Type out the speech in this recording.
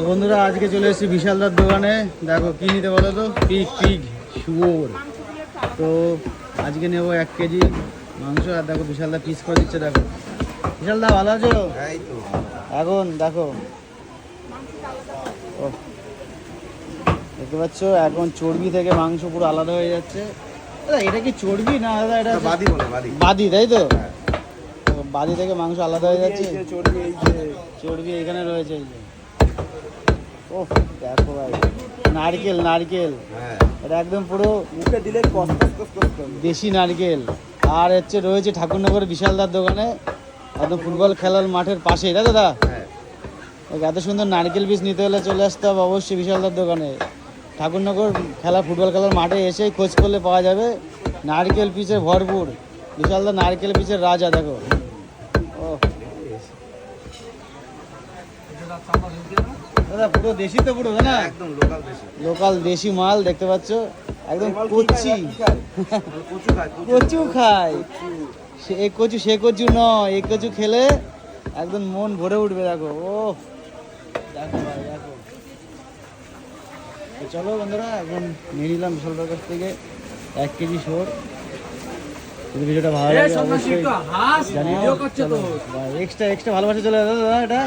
তো বন্ধুরা আজকে চলে এসেছি বিশালদার দোকানে। দেখো কি নিতে বলো তো? পিগ পিগ শুয়োর। তো আজকে নেব এক কেজি মাংস আর দেখো বিশালদা পিস করে দিচ্ছে দেখো। বিশালদা ভালো আছো? এখন দেখো। ও দেখতে পাচ্ছ এখন চর্বি থেকে মাংস পুরো আলাদা হয়ে যাচ্ছে। এটা কি চর্বি না দাদা এটা বাদি বলে বাদি। বাদি তাই তো? হ্যাঁ। বাদি থেকে মাংস আলাদা হয়ে যাচ্ছে। চর্বি এই যে। চর্বি এখানে রয়েছে এই যে। ও দেখো ভাই। নারকেল নারকেল। হ্যাঁ। এটা একদম পুরো মুখে দিলে। দেশি নারকেল। আর হচ্ছে রয়েছে ঠাকুরনগর বিশালদার দোকানে একদম ফুটবল খেলার মাঠের পাশেই তাই দাদা? হ্যাঁ। এত সুন্দর নারকেল বীজ নিতে হলে চলে আসতে হবে অবশ্যই বিশালদার দোকানে। ঠাকুরনগর খেলা ফুটবল খেলার মাঠে এসেই খোঁজ করলে পাওয়া যাবে। নারকেল পিচে ভরপুর। বিশালদার নারকেল পিচের রাজা দেখো। ও দাদা পুরো দেশি তো পুরো না একদম লোকাল দেশি। লোকাল দেশি মাল দেখতে পাচ্ছ? একদম কচি? কচু খায় সে এ কচু সে কচু নয় এই কচু খেলে একদম মন ভরে উঠবে দেখো। ও দেখো ভাই দেখো। চলো বন্ধুরা এখন নিয়ে নিলাম বিশালদার কাছ থেকে এক কেজি সোর। যদি ভিডিওটা ভালো লাগে অবশ্যই জানিও। এক্সট্রা এক্সট্রা ভালোবাসা চলে দাদা এটা।